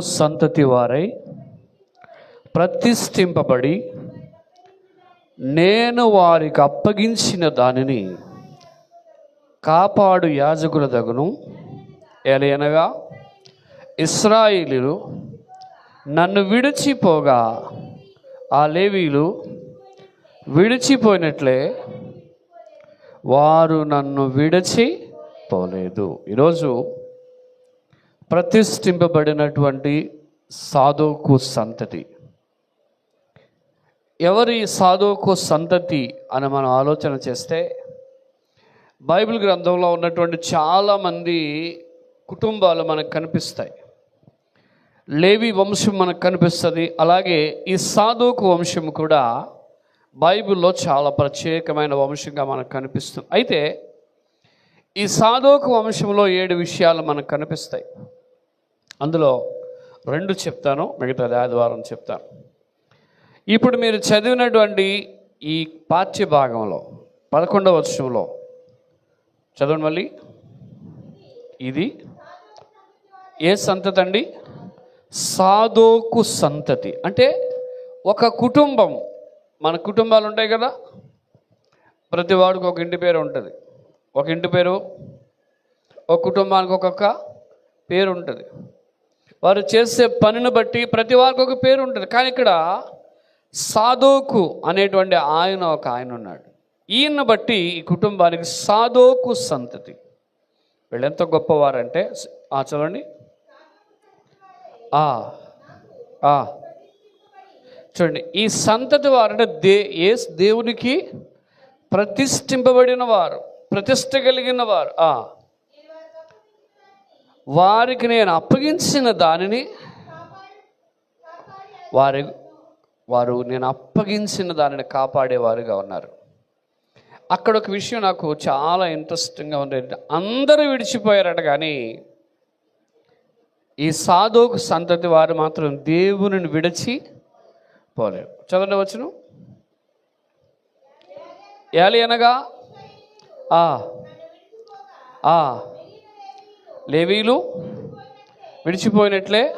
సంతతి వారై ప్రతిష్ఠింపబడి నేను వారికి అప్పగించిన దానిని కాపాడు యాజకుల దగును ఎలయనగా ఇస్రాయిలీలు నన్ను విడిచిపోగా ఆ లేవీలు విడిచిపోయినట్లే వారు నన్ను విడిచిపోలేదు ఈరోజు ప్రతిష్ఠింపబడినటువంటి సాధుకు సంతతి. ఎవరి సాధోకు సంతతి అని మనం ఆలోచన చేస్తే బైబిల్ గ్రంథంలో ఉన్నటువంటి చాలామంది కుటుంబాలు మనకు కనిపిస్తాయి. లేవి వంశం మనకు కనిపిస్తుంది అలాగే ఈ సాధోకు వంశం కూడా బైబిల్లో చాలా ప్రత్యేకమైన వంశంగా మనకు కనిపిస్తుంది. అయితే ఈ సాధోకు వంశంలో ఏడు విషయాలు మనకు కనిపిస్తాయి. అందులో రెండు చెప్తాను మిగతాది ఆదివారం చెప్తాను. ఇప్పుడు మీరు చదివినటువంటి ఈ పాఠ్య భాగంలో పదకొండవ వర్షంలో చదవండి మళ్ళీ. ఇది ఏ సంతతి అండి? సాధోకు సంతతి. అంటే ఒక కుటుంబం మన కుటుంబాలు ఉంటాయి కదా? ప్రతి వాడికి ఒక ఇంటి పేరు ఉంటుంది. ఒక ఇంటి పేరు ఒక కుటుంబానికి ఒక్కొక్క పేరు ఉంటుంది. వారు చేసే పనిని బట్టి ప్రతి వారికి ఒక పేరు ఉంటుంది. కానీ ఇక్కడ సాధోకు అనేటువంటి ఆయన ఒక ఆయన ఉన్నాడు. ఈయన బట్టి ఈ కుటుంబానికి సాధోకు సంతతి. వీళ్ళు ఎంత గొప్పవారంటే ఆ చదవండి. ఆ, ఆ. చూడండి ఈ సంతతి వారంటే దే ఏ దేవునికి ప్రతిష్ఠింపబడిన వారు ప్రతిష్ట కలిగిన వారు. ఆ. వారికి నేను అప్పగించిన దానిని వారి వారు నేను అప్పగించిన దానిని కాపాడేవారుగా ఉన్నారు. అక్కడ ఒక విషయం నాకు చాలా ఇంట్రెస్టింగ్గా ఉంది. అందరూ విడిచిపోయారట కానీ ఈ సాధువుకు సంతతి వారు మాత్రం దేవుని విడిచి పోలేరు చదవండి వచ్చును ఏలి అనగా ఆ ఆ లేవీలు విడిచిపోయినట్లే.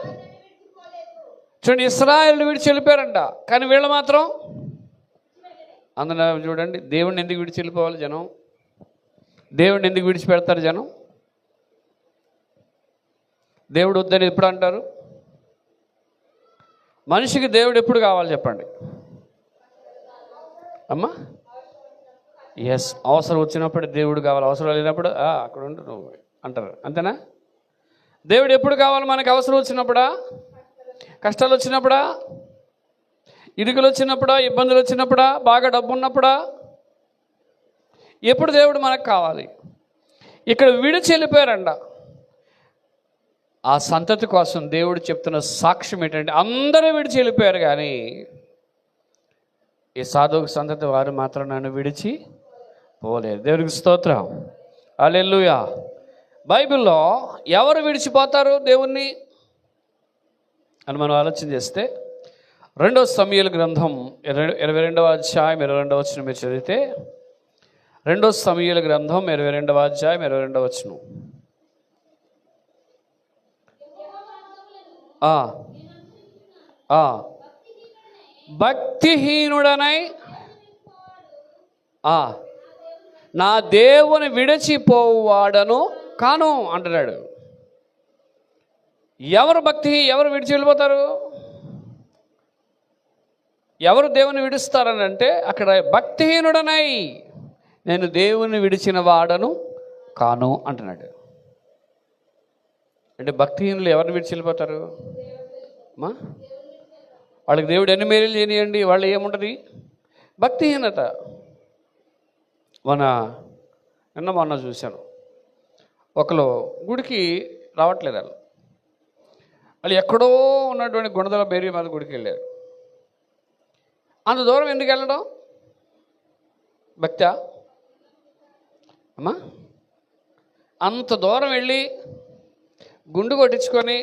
చూడండి ఇస్రాయల్ విడిచి వెళ్ళిపోయారంట కానీ వీళ్ళు మాత్రం అందులో చూడండి దేవుడిని ఎందుకు విడిచి వెళ్ళిపోవాలి జనం? దేవుడిని ఎందుకు విడిచిపెడతారు జనం? దేవుడు వద్దని ఎప్పుడు అంటారు? మనిషికి దేవుడు ఎప్పుడు కావాలి చెప్పండి? అమ్మా? ఎస్ అవసరం వచ్చినప్పుడు దేవుడు కావాలి. అవసరం లేనప్పుడు అక్కడ ఉండు నువ్వు. అంటారు. అంతేనా? దేవుడు ఎప్పుడు కావాలి మనకు అవసరం వచ్చినప్పుడా? కష్టాలు వచ్చినప్పుడా? ఇరుకులు వచ్చినప్పుడా? ఇబ్బందులు వచ్చినప్పుడా? బాగా డబ్బు ఉన్నప్పుడా? ఎప్పుడు దేవుడు మనకు కావాలి? ఇక్కడ విడిచి వెళ్ళిపోయారంట. ఆ సంతతి కోసం దేవుడు చెప్తున్న సాక్ష్యం ఏంటంటే అందరూ విడిచి వెళ్ళిపోయారు కానీ ఈ సాధువు సంతతి వారు మాత్రం నన్ను విడిచి పోలేదు. దేవునికి స్తోత్రం. అల్లెల్లుయా బైబిల్లో ఎవరు విడిచిపోతారు దేవుణ్ణి అని మనం ఆలోచన చేస్తే రెండవ సమయల గ్రంథం ఇరవై ఇరవై రెండవ అధ్యాయం ఇరవై రెండవ వచ్చిన మీరు చదివితే రెండవ సమయల గ్రంథం ఇరవై రెండవ అధ్యాయం ఇరవై రెండవ వచ్చిన భక్తిహీనుడనై ఆ, నా దేవుని విడిచిపోవాడను కాను అంటున్నాడు. ఎవరు భక్తి ఎవరు విడిచి వెళ్ళిపోతారు? ఎవరు దేవుని విడుస్తారని అంటే అక్కడ భక్తిహీనుడనై నేను దేవుని విడిచిన వాడను కాను అంటున్నాడు. అంటే భక్తిహీనులు ఎవరిని విడిచి వెళ్ళిపోతారు? మా? వాళ్ళకి దేవుడు ఎన్ని మేలు చేయనియండి వాళ్ళు ఏముంటుంది? భక్తిహీనత. మన నిన్న మొన్న చూశాను. ఒకరు గుడికి రావట్లేదు వాళ్ళు. వాళ్ళు ఎక్కడో ఉన్నటువంటి గుణదల బేరీ మీద గుడికి వెళ్ళారు. అంత దూరం ఎందుకు వెళ్ళడం? భక్త్యా అమ్మా అంత దూరం వెళ్ళి గుండు కొట్టించుకొని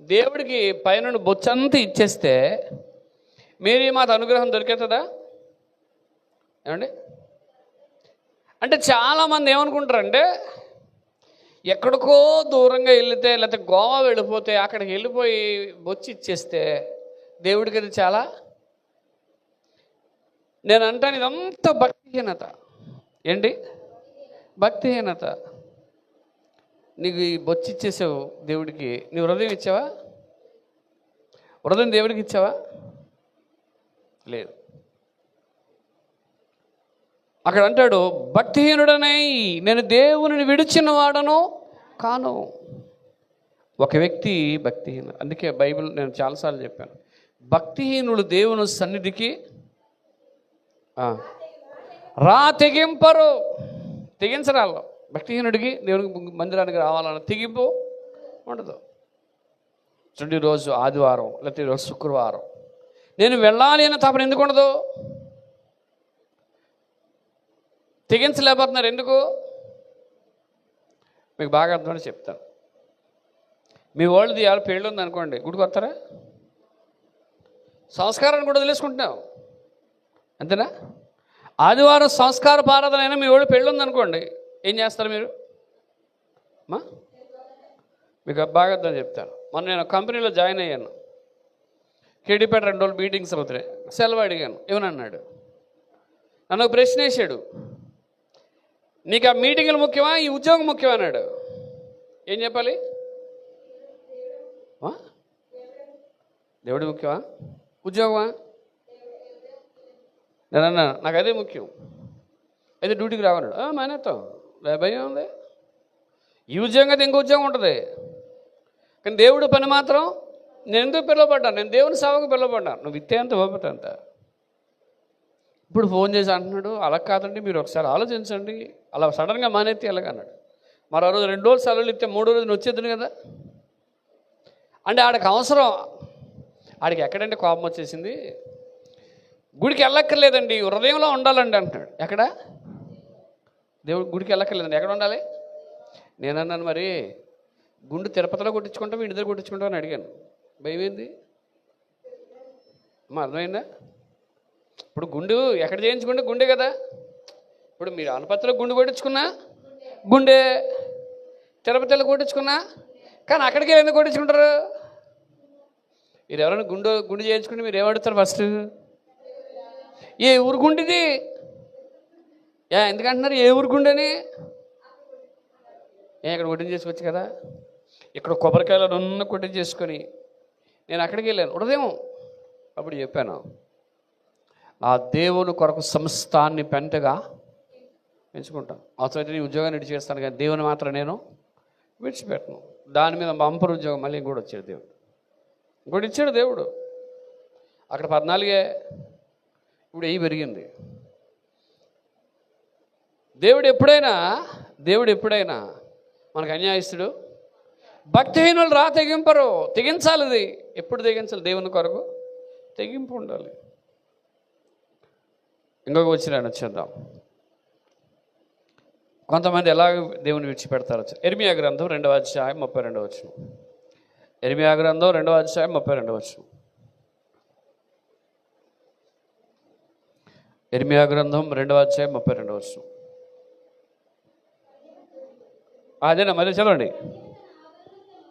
దేవుడికి పైన బొచ్చంతా ఇచ్చేస్తే మేరీ మాత అనుగ్రహం దొరికేతుందా ఏమండి? అంటే చాలామంది ఏమనుకుంటారంటే ఎక్కడికో దూరంగా వెళితే లేకపోతే గోవా వెళ్ళిపోతే అక్కడికి వెళ్ళిపోయి బొచ్చి ఇచ్చేస్తే దేవుడికి అది చాలా నేను అంటాను ఇదంతా భక్తిహీనత. ఏంటి? భక్తిహీనత. నీకు ఈ బొచ్చి ఇచ్చేసావు దేవుడికి. నీ హృదయం ఇచ్చావా? హృదయం దేవుడికి ఇచ్చావా? లేదు. అక్కడ అంటాడు భక్తిహీనుడనై నేను దేవుని విడిచిన వాడను కాను. ఒక వ్యక్తి భక్తిహీన అందుకే బైబిల్ నేను చాలాసార్లు చెప్పాను. భక్తిహీనుడు దేవుని సన్నిధికి రా తెగింపరు. తెగించరాళ్ళు భక్తిహీనుడికి దేవునికి మందిరానికి రావాలన్న తెగింపు ఉండదు. చూడండి రోజు ఆదివారం లేకపోతే ఈరోజు శుక్రవారం. నేను వెళ్ళాలి అన్న తపన ఎందుకు ఉండదు? తెగించలేకపోతున్నారు. ఎందుకు? మీకు బాగా అర్థమని చెప్తాను. మీ వాళ్ళది ఇవాళ పెళ్ళి ఉంది అనుకోండి గుడికి వస్తారా సంస్కారాన్ని కూడా వదిలేసుకుంటున్నావు. అంతేనా? ఆదివారం సంస్కార పారాధన అయినా మీ వాళ్ళు పెళ్ళి ఉంది అనుకోండి ఏం చేస్తారు మీరు? మా? మీకు బాగా అర్థం చెప్తాను. మొన్న నేను కంపెనీలో జాయిన్ అయ్యాను. కేడీపేట రెండు రోజులు మీటింగ్స్ అవుతున్నాయి. సెలవు అడిగాను. ఏమనన్నాడు నన్ను ఒక ప్రశ్న వేసాడు. నీకు ఆ మీటింగులు ముఖ్యమా? ఈ ఉద్యోగం ముఖ్యమా అన్నాడు. ఏం చెప్పాలి? దేవుడు ముఖ్యమా? ఉద్యోగమా? నేను అన్నా నాకు అదే ముఖ్యం. అయితే డ్యూటీకి రావన్నాడు. "ఆ, మానేస్తాం భయం ఉంది ఈ ఉద్యోగం అయితే ఇంకో ఉద్యోగం ఉంటుంది. కానీ దేవుడు పని మాత్రం నేను ఎందుకు పిలువబడ్డాను? నేను దేవుని సేవకు పిలువబడ్డాను. నువ్వు ఇత్తే అంత ఓపితే అంతా ఇప్పుడు ఫోన్ చేసి అంటున్నాడు అలా కాదండి మీరు ఒకసారి ఆలోచించండి. అలా సడన్గా మానేస్తే ఎలాగన్నాడు మరో రోజు రెండు రోజులు సెలవులు ఇస్తే మూడో రోజు వచ్చేద్దును కదా? అంటే ఆడికి అవసరం. ఆడికి ఎక్కడంటే కోపం వచ్చేసింది. గుడికి వెళ్ళక్కర్లేదండి హృదయంలో ఉండాలండి అంటున్నాడు. ఎక్కడ? దేవుడు గుడికి వెళ్ళక్కర్లేదండి. ఎక్కడ ఉండాలి? నేను అన్నాను మరి గుండు తిరుపతిలో కొట్టించుకుంటాం ఇంటి దగ్గర కొట్టించుకుంటాం అని అడిగాను. భయమేంది? మా అర్థమైందా? ఇప్పుడు గుండు ఎక్కడ చేయించుకుంటే గుండె కదా? ఇప్పుడు మీరు అనుపత్తిలో గుండు కొట్టించుకున్నా గుండె. తిరుపతిలో కొట్టించుకున్నా? కానీ అక్కడికి ఎందుకు కొట్టించుకుంటారు? మీరు ఎవరైనా గుండు గుండు చేయించుకుంటే మీరు ఏమడుగుతారు ఫస్ట్ ఏ ఊరు గుండిది? ఏ ఎందుకంటున్నారు? ఏ ఊరు గుండెని? నేను ఇక్కడ కొట్టించేసుకోవచ్చు కదా? ఇక్కడ కొబ్బరికాయలు నున్న కొట్టించేసుకొని నేను అక్కడికి వెళ్ళాను. ఉడదేమో అప్పుడు చెప్పాను. ఆ దేవుని కొరకు సంస్థాన్ని పెంటగా పెంచుకుంటాను అవసరమైతే నీ ఉద్యోగాన్ని విడిచివేస్తాను కానీ దేవుని మాత్రం నేను విడిచిపెట్టను. దాని మీద బంపర్ ఉద్యోగం మళ్ళీ ఇంకోటి వచ్చాడు దేవుడు. ఇంకోటి ఇచ్చాడు దేవుడు. అక్కడ పద్నాలుగే ఇప్పుడు వెయ్యి పెరిగింది. దేవుడు ఎప్పుడైనా దేవుడు ఎప్పుడైనా మనకు అన్యాయస్తుడు భక్తిహీనులు రా తెగింపరు. తెగించాలి ఇది ఎప్పుడు తెగించాలి? దేవుని కొరకు తెగింపు ఉండాలి. ఇంకొక వచ్చిన వచ్చేద్దాం కొంతమంది ఎలా దేవుని విడిచిపెడతారో చూ- ఎర్మియా గ్రంథం రెండవ అధ్యాయం ముప్పై రెండవ వచ్చిన ఎర్మియా గ్రంథం రెండవ అధ్యాయం ముప్పై రెండవ వచ్చిన ఎర్మియా గ్రంథం రెండవ అధ్యాయం ముప్పై రెండవ వచ్చిన అదేనా మరి చదవండి.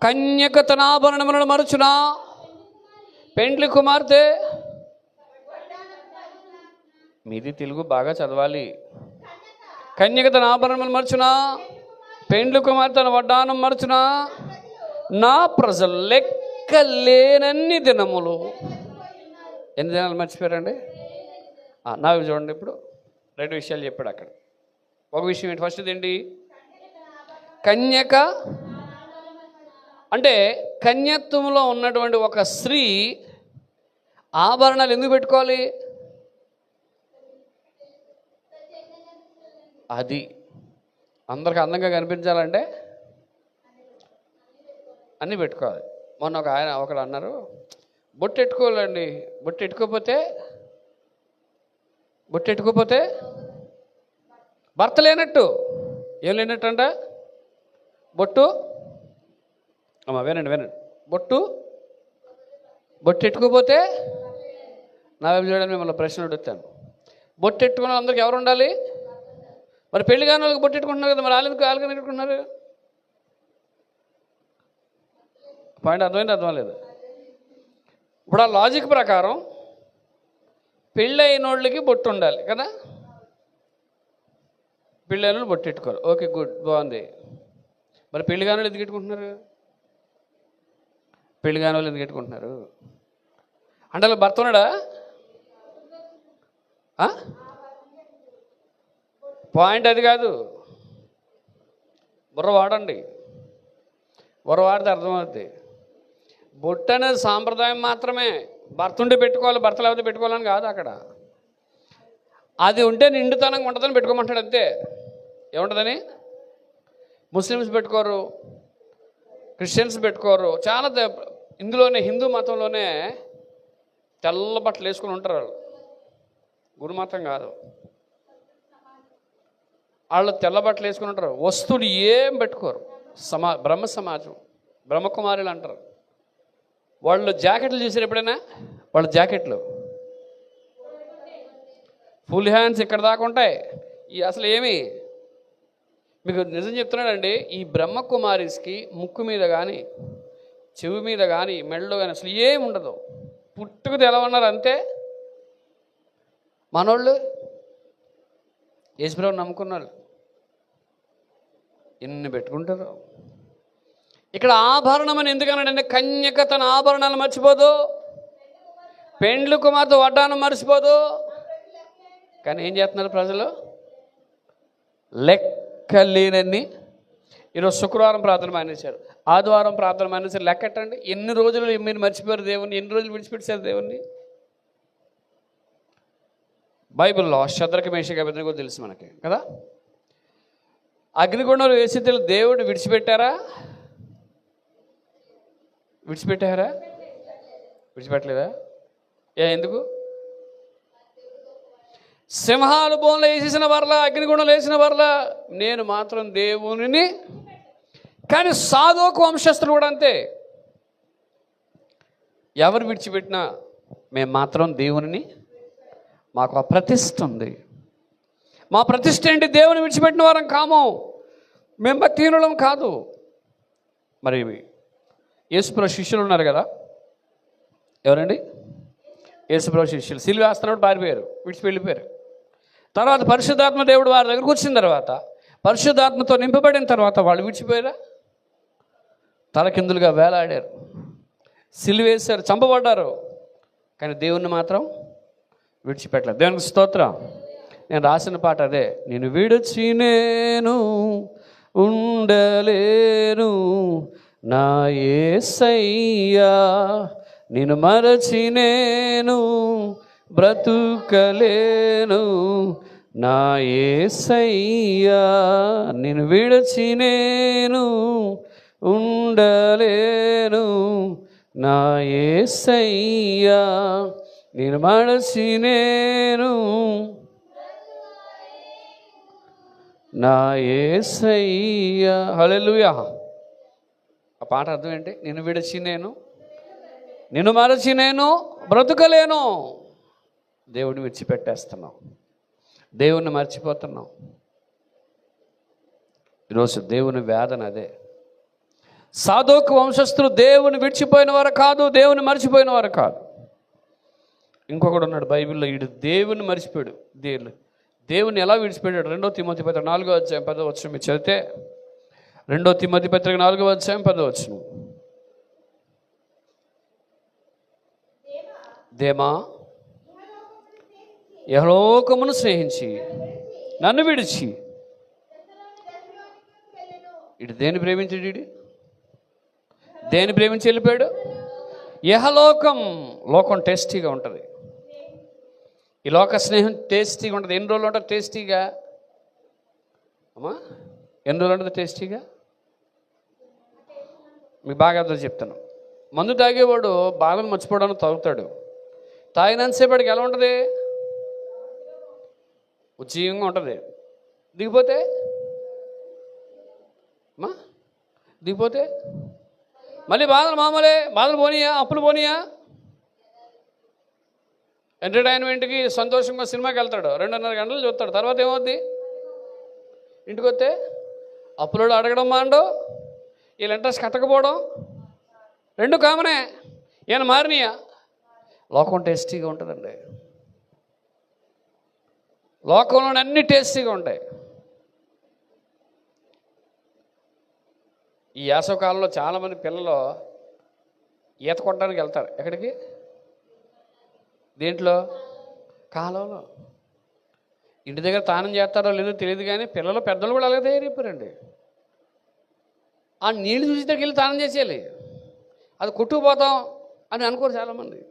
కన్యక తనాభరణములను మరుచునా? పెండ్లి కుమార్తె మీది తెలుగు బాగా చదవాలి. కన్యక తన ఆభరణములు మరచునా? పెండ్లు కుమారి తన వడ్డానం మరచునా? నా ప్రజలు లెక్క లేనన్ని దినములు. ఎన్ని దినాలు మర్చిపోయారండి? నాకు నావి చూడండి ఇప్పుడు. రెండు విషయాలు చెప్పాడు అక్కడ. ఒక విషయం ఏంటి? ఫస్ట్ ఏంటి? కన్యక అంటే కన్యత్వంలో ఉన్నటువంటి ఒక స్త్రీ ఆభరణాలు ఎందుకు పెట్టుకోవాలి? అది అందరికి అందంగా కనిపించాలంటే అన్నీ పెట్టుకోవాలి. మొన్న ఒక ఆయన ఒకడు అన్నారు బొట్టు ఎట్టుకోవాలండి బొట్టు ఎట్టుకోపోతే బొట్టు ఎట్టుకోపోతే భర్త లేనట్టు. ఏం లేనట్టు అంట బొట్టు. అమ్మా వినండి వినండి. బొట్టు బొట్టు ఎట్టుకోపోతే నా వైపు చూడండి మిమ్మల్ని ప్రశ్న అడుగుతాను. బొట్టు ఎట్టుకున్న అందరికి ఎవరు ఉండాలి? మరి పెళ్ళి కాని వాళ్ళకి బొట్టు కదా మరి వాళ్ళు ఎందుకు వాళ్ళకి పెట్టుకుంటున్నారు పాయింట్ అర్థమైంది అర్థం లేదు ఇప్పుడు ఆ లాజిక్ ప్రకారం పెళ్ళి అయిన వాళ్ళకి బొట్టు ఉండాలి కదా? పెళ్ళి అయిన వాళ్ళు బొట్టు పెట్టుకోరు ఓకే గుడ్ బాగుంది. మరి పెళ్ళి కాని వాళ్ళు ఎందుకు పెట్టుకుంటున్నారు పెళ్ళి కాని వాళ్ళు ఎందుకు పెట్టుకుంటున్నారు అంటే వాళ్ళ భర్త ఉన్నాడా? పాయింట్ అది కాదు. బుర్ర వాడండి. బుర్ర వాడితే అర్థమవుద్ది. బుట్ట అనేది సాంప్రదాయం మాత్రమే భర్త ఉంటే పెట్టుకోవాలి భర్త లేకపోతే పెట్టుకోవాలని కాదు అక్కడ. అది ఉంటే నిండుతనంగా ఉంటుందని పెట్టుకోమంటాడు అంతే. ఏముంటుందని? ముస్లిమ్స్ పెట్టుకోరు క్రిస్టియన్స్ పెట్టుకోరు. చాలా ఇందులోనే హిందూ మతంలోనే తెల్ల బట్టలు వేసుకుని ఉంటారు వాళ్ళు. గురు మతం కాదు. వాళ్ళు తెల్ల బట్టలు వేసుకుని ఉంటారు. వస్తువులు ఏం పెట్టుకోరు. సమా బ్రహ్మ సమాజం బ్రహ్మకుమారులు అంటారు. వాళ్ళు జాకెట్లు చూసారు ఎప్పుడైనా? వాళ్ళ జాకెట్లు. ఫుల్ హ్యాండ్స్ ఇక్కడ దాకా ఉంటాయి. ఈ అసలు ఏమి? మీకు నిజం చెప్తున్నాడండి ఈ బ్రహ్మకుమారిస్కి ముక్కు మీద కానీ చెవి మీద కానీ మెడలో కానీ అసలు ఏమి ఉండదు. పుట్టుకు ఎలా ఉన్నారు అంతే? మనోళ్ళు యేసుప్రభు నమ్ముకున్నారు ఎన్ని పెట్టుకుంటారు. ఇక్కడ ఆభరణం అని ఎందుకన్నాడంటే కన్యక తన ఆభరణాలు మర్చిపోదు పెండ్లు కుమార్తె వడ్డానం మర్చిపోదు. కానీ ఏం చేస్తున్నారు ప్రజలు? లెక్కలేనన్ని ఈరోజు శుక్రవారం ప్రార్థన మానేశారు. ఆదివారం ప్రార్థన మానేశారు. లెక్కట్టండి ఎన్ని రోజులు మీరు మర్చిపోయారు దేవుణ్ణి? ఎన్ని రోజులు విడిచిపెట్టారు దేవుణ్ణి? బైబిల్లో శత్రక మేషక కూడా తెలుసు మనకి కదా? అగ్నిగుండంలో వేసి దేవుడు విడిచిపెట్టారా? విడిచిపెట్టారా? విడిచిపెట్టలేదా? ఏ ఎందుకు? సింహాలు బోన్లో వేసేసిన వర్ల అగ్నిగుండంలో వేసిన వర్ల నేను మాత్రం దేవునిని కానీ సాధోకు వంశస్థులు కూడా అంతే. ఎవరు విడిచిపెట్టినా మేము మాత్రం దేవుని మాకు ఆ ప్రతిష్ట ఉంది. మా ప్రతిష్ట ఏంటి? దేవుని విడిచిపెట్టిన వారం కాము. మేము భక్తిహీనులం కాదు. మరి యేసుప్రభు శిష్యులు ఉన్నారు కదా? ఎవరండి? యేసుప్రభు శిష్యులు. సిల్వి వేస్తున్నప్పుడు పారిపోయారు విడిచి వెళ్ళిపోయారు తర్వాత పరిశుద్ధాత్మ దేవుడు వారి దగ్గరకు వచ్చిన తర్వాత పరిశుద్ధాత్మతో నింపబడిన తర్వాత వాళ్ళు విడిచిపోయారా? తలకిందులుగా వేలాడారు. సిలివేశారు చంపబడ్డారు. కానీ దేవుణ్ణి మాత్రం విడిచిపెట్టలేదు. దేవునికి స్తోత్రం. నేను రాసిన పాట అదే నేను విడిచి నేను ఉండలేను నా ఏసయ్యా నేను మరచి నేను బ్రతుకలేను నా ఏసయ్యా నేను విడిచి నేను ఉండలేను నా ఏసయ్యా నేను మరచి నేను నా ఏసయ్య. హలెలుయా ఆ పాట అర్థం ఏంటి? నేను విడిచి నేను నిన్ను మరచి నేను బ్రతుకలేను. దేవుడిని విడిచిపెట్టేస్తున్నావు. దేవుణ్ణి మర్చిపోతున్నావు. ఈరోజు దేవుని వేదన అదే. సాధోక వంశస్థులు దేవుని విడిచిపోయిన వారు కాదు దేవుని మర్చిపోయిన వారు కాదు. ఇంకొకడు ఉన్నాడు బైబిల్లో ఈడు దేవుని మర్చిపోయాడు. దేవుడు దేవుని ఎలా విడిచిపెట్టాడు? రెండో తిమ్మతి పత్రిక నాలుగో అధ్యాయం పదో వచ్చిన మీరు చదివితే రెండో తిమ్మతి పత్రిక నాలుగో అధ్యాయం పదో వచ్చిన దేమా? యహలోకమును స్నేహించి నన్ను విడిచి. ఇటు దేని ప్రేమించాడు ఇడి దేని ప్రేమించి వెళ్ళిపోయాడు? యహలోకం లోకం టేస్టీగా ఉంటుంది. ఈ లోక స్నేహం టేస్టీగా ఉంటుంది ఎన్ని రోజులు ఉంటుంది టేస్టీగా? అమ్మా ఎన్ని రోజులు ఉంటుంది టేస్టీగా? మీకు బాగా అర్థం చెప్తాను. మందు తాగేవాడు బాధను మర్చిపోవడానికి తాగుతాడు. తాగినంతసేపటికి ఎలా ఉంటుంది? ఉజ్జీవంగా ఉంటుంది. దిగిపోతే? అమ్మా దిగిపోతే? మళ్ళీ బాధలు మామూలే. బాధలు పోనీయా? అప్పులు పోనీయా? ఎంటర్టైన్మెంట్కి సంతోషంగా సినిమాకి వెళ్తాడు. రెండున్నర గంటలు చూస్తాడు. తర్వాత ఏమవుద్ది? ఇంటికి వస్తే అప్పులోడు అడగడం మాండు వీళ్ళు ఇంట్రెస్ట్ కట్టకపోవడం. రెండు కామనే. ఈయన మారినయా? లోకం టేస్టీగా ఉంటుందండి. లోకంలోని అన్ని టేస్టీగా ఉంటాయి. ఈ యాసవకాలంలో చాలామంది పిల్లలు ఈత కొట్టడానికి వెళ్తారు. ఎక్కడికి? దేంట్లో? కాలంలో. ఇంటి దగ్గర తానం చేస్తారో లేదో తెలియదు కానీ పిల్లలు పెద్దలు కూడా అలాగే తయారైపోయారండి. ఆ నీళ్ళు చూసి దగ్గరికి వెళ్ళి తానం చేసేయాలి. అది కొట్టుకుపోతాం అని అనుకోరు చాలామంది.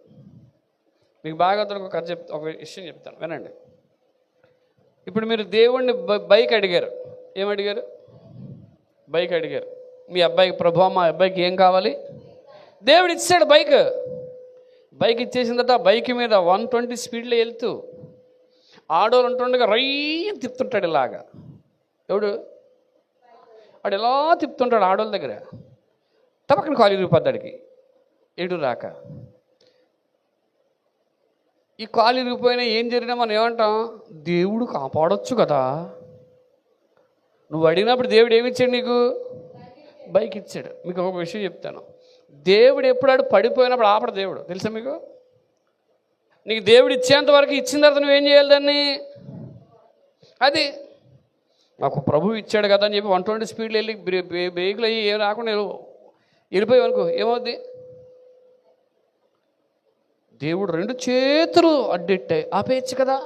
మీకు బాగా ఒక కథ చెప్ ఒక విషయం చెప్తాను. వినండి. ఇప్పుడు మీరు దేవుణ్ణి బైక్ అడిగారు. ఏమడిగారు బైక్ అడిగారు. మీ అబ్బాయికి ప్రభు మా అబ్బాయికి ఏం కావాలి? దేవుడు ఇచ్చాడు బైక్. బైక్ ఇచ్చేసిన తర్వాత బైక్ మీద వన్ ట్వంటీ స్పీడ్లో వెళ్తూ ఆడోలు ఉంటుండగా రయ్య తిప్పుతుంటాడు ఇలాగా. ఎవడు? వాడు ఎలా తిప్పుతుంటాడు ఆడోళ్ళ దగ్గర? తప్పకుండా కాలు ఇరిగిపోద్దాడికి ఎడు రాక. ఈ కాలు ఇరిగిపోయినా ఏం జరిగినా మనం ఏమంటాం? దేవుడు కాపాడొచ్చు కదా. నువ్వు అడిగినప్పుడు దేవుడు ఏమి ఇచ్చాడు నీకు? బైక్ ఇచ్చాడు. మీకు ఒక విషయం చెప్తాను. దేవుడు ఎప్పుడాడు పడిపోయినప్పుడు ఆపడు దేవుడు. తెలుసా మీకు? నీకు దేవుడు ఇచ్చేంత వరకు ఇచ్చిన తర్వాత నువ్వేం చేయాలి దాన్ని? అది నాకు ప్రభు ఇచ్చాడు కదా అని చెప్పి వన్ ట్వంటీ స్పీడ్లో వెళ్ళి బ్రే- బ్రేకులు అయ్యి ఏం రాకుండా వెళ్ళిపోయావు అనుకో ఏమవుద్ది? దేవుడు రెండు చేతులు అడ్డెట్టాయి ఆపేయచ్చు కదా.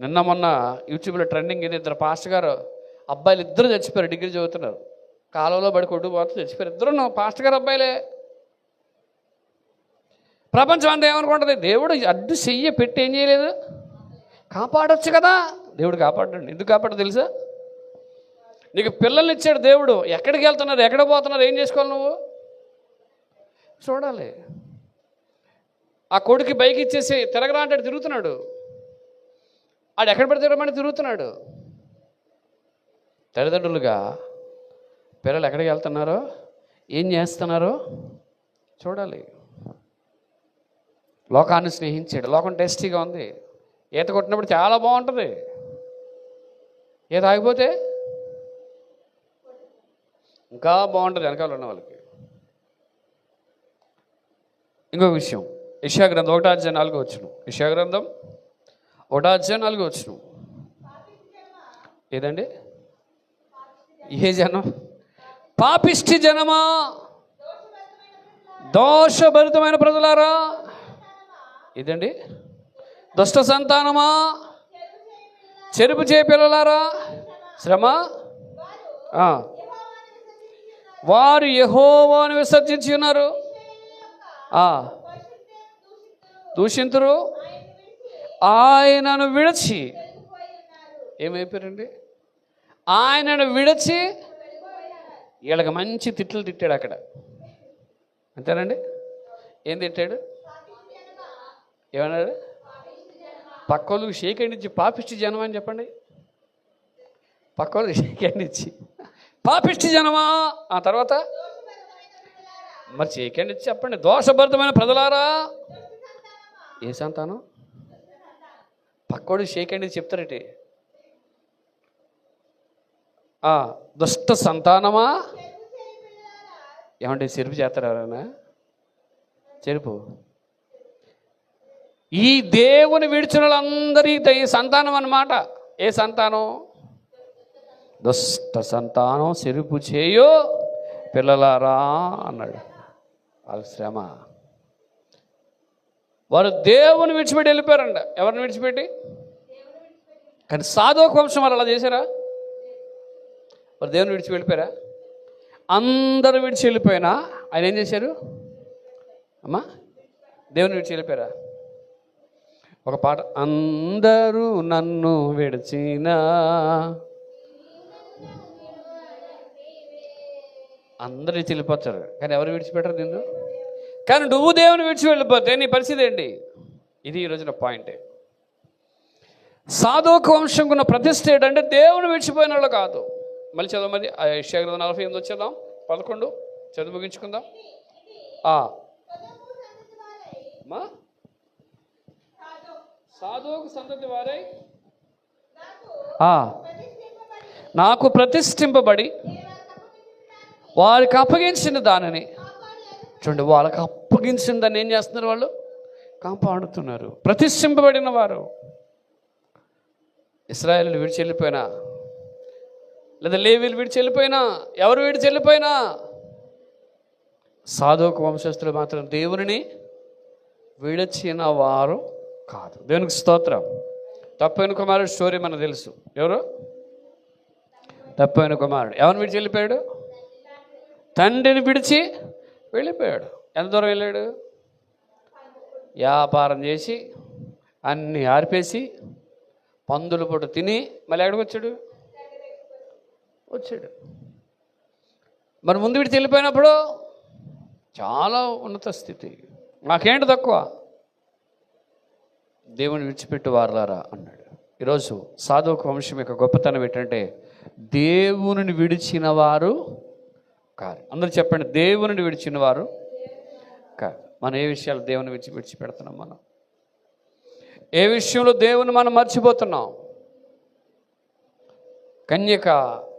నిన్న మొన్న యూట్యూబ్లో ట్రెండింగ్ ఇది ఇద్దరు పాస్టర్ గారు అబ్బాయిలు ఇద్దరు చచ్చిపోయారు డిగ్రీ చదువుతున్నారు. కాలంలో పడి కొట్టుకుపోతే చచ్చిపోయారు. ఇద్దరు పాస్టర్ గారు అబ్బాయిలే. ప్రపంచం అంతా ఏమనుకుంటుంది? దేవుడు అడ్డు చెయ్యి పెట్టి ఏం చేయలేదు? కాపాడొచ్చు కదా. దేవుడు కాపాడండి. ఎందుకు కాపాడు తెలుసా? నీకు పిల్లల్ని ఇచ్చాడు దేవుడు. ఎక్కడికి వెళ్తున్నారు? ఎక్కడ పోతున్నారు? ఏం చేసుకోవాలి నువ్వు? చూడాలి. ఆ కొడుకు బైక్ ఇచ్చేసి తిరగరా అంటే తిరుగుతున్నాడు. ఆడు ఎక్కడ పడితే తిరగమని తిరుగుతున్నాడు. తల్లిదండ్రులుగా పిల్లలు ఎక్కడికి వెళ్తున్నారో? ఏం చేస్తున్నారో? చూడాలి. లోకాన్ని స్నేహించాడు. లోకం టేస్టీగా ఉంది. ఈత కొట్టినప్పుడు చాలా బాగుంటుంది. ఈత ఆగిపోతే ఇంకా బాగుంటుంది వెనకాల ఉన్న వాళ్ళకి. ఇంకొక విషయం. ఇషా గ్రంథం ఒకటో అధ్యాయం వచ్చును ఇషా గ్రంథం నాలుగు వచ్చును ఏదండి? ఏ జనం? పాపిష్టి జనమా? దోషభరితమైన ప్రజలారా? ఇదండి దుష్ట సంతానమా? చెరుపు చే పిల్లలారా? శ్రమ? వారు యహోవాను విసర్జించి ఉన్నారు. దూషింతురు? ఆయనను విడచి. ఏమైపోయారండి? ఆయనను విడచి వీళ్ళకి మంచి తిట్లు తిట్టాడు అక్కడ. అంతేనండి? ఏం తిట్టాడు? ఏమన్నాడు? పక్కోళ్ళు షేక్ ఇచ్చి పాపిష్టి జనం అని చెప్పండి. పక్కోళ్ళు షేక్ ఇచ్చి. పాపిష్టి జనమా? ఆ తర్వాత? మరి షేక్ ఇచ్చి చెప్పండి. దోషభరితమైన ప్రజలారా? ఏ సంతానం? పక్కోడు షేక్ చెప్తారటే. ఇచ్చి దుష్ట సంతానమా? ఏమంటే చెరుపు చేస్తారు ఎవరైనా? చెరుపు. ఈ దేవుని విడిచిన వాళ్ళందరి సంతానం అన్నమాట. ఏ సంతానం? దుష్ట సంతానం చెరుపు చేయు పిల్లలారా అన్నాడు. వాళ్ళ శ్రమ. వారు దేవుని విడిచిపెట్టి వెళ్ళిపోయారంట. ఎవరిని విడిచిపెట్టి? కానీ సాధోక వంశం వాళ్ళు అలా చేశారా? మరి దేవుని విడిచి వెళ్ళిపోయారా? అందరూ విడిచి వెళ్ళిపోయినా ఆయన ఏం చేశారు? అమ్మా దేవుని విడిచి వెళ్ళిపోయారా? ఒక పాట అందరూ నన్ను విడిచినా అందరూ విడిచి వెళ్ళిపోతారు. కానీ ఎవరు విడిచిపెట్టరు నిన్ను? కానీ నువ్వు దేవుని విడిచి వెళ్ళిపోతే నీ పరిస్థితి ఏంటి? ఇది ఈ రోజున పాయింట్. సాధోక వంశంకున్న ప్రతిష్ట ఏంటంటే దేవుని విడిచిపోయిన వాళ్ళు కాదు. మళ్ళీ చదవ మరి యశాగ్రత నలభై ఎనిమిది వచ్చేద్దాం. పదకొండు చదువు ముగించుకుందాం. మా? సాధువుకు సంతతి వారై. నాకు ప్రతిష్ఠింపబడి వారికి అప్పగించిన దానిని. చూడండి వాళ్ళకి అప్పగించిన దాన్ని ఏం చేస్తున్నారు వాళ్ళు? కాపాడుతున్నారు. ప్రతిష్ఠింపబడిన వారు. ఇస్రాయేల్ విడిచి వెళ్ళిపోయినా లేదా లేవీలు విడిచి వెళ్ళిపోయినా ఎవరు విడిచి వెళ్ళిపోయినా సాధుక వంశస్థులు మాత్రం దేవుని విడిచిన వారు కాదు. దేవునికి స్తోత్రం. తప్పైన కుమారుడు స్టోరీ మనకు తెలుసు. ఎవరు? తప్పైన కుమారుడు. ఎవరిని విడిచి వెళ్ళిపోయాడు? తండ్రిని విడిచి వెళ్ళిపోయాడు. ఎంత దూరం వెళ్ళాడు? వ్యాపారం చేసి అన్నీ ఆర్పేసి పందుల పూట తిని మళ్ళీ ఎక్కడికి వచ్చాడు? వచ్చాడు. మరి ముందు విడిచి వెళ్ళిపోయినప్పుడు చాలా ఉన్నత స్థితి. నాకేంటి తక్కువ? దేవుని విడిచిపెట్టు వారలారా అన్నాడు. ఈరోజు సాధువుకు వంశం యొక్క గొప్పతనం ఏంటంటే దేవుని విడిచిన వారు కాదు అందరూ చెప్పండి దేవుని విడిచిన వారు కాదు మనం ఏ విషయాలు దేవుని విడిచి విడిచిపెడుతున్నాం మనం? ఏ విషయంలో దేవుని మనం మర్చిపోతున్నాం? కన్యక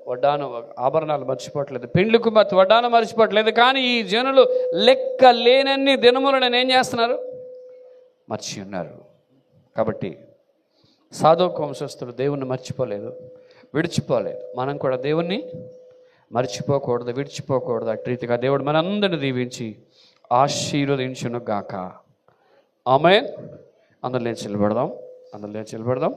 వడ్డాను ఆభరణాలు మర్చిపోవట్లేదు. పెండ్లి కుమార్తె వడ్డాను మర్చిపోవట్లేదు. కానీ ఈ జనులు లెక్క లేనన్ని దినములను ఏం చేస్తున్నారు? మర్చి ఉన్నారు. కాబట్టి సాధువు వంశస్థులు దేవుణ్ణి మర్చిపోలేదు విడిచిపోలేదు. మనం కూడా దేవుణ్ణి మర్చిపోకూడదు విడిచిపోకూడదు. అటు రీతిగా దేవుడు మనందరిని దీవించి ఆశీర్వదించును గాక ఆమె అందులో లేచి నిలబడదాం. అందులో లేచి నిలబడదాం.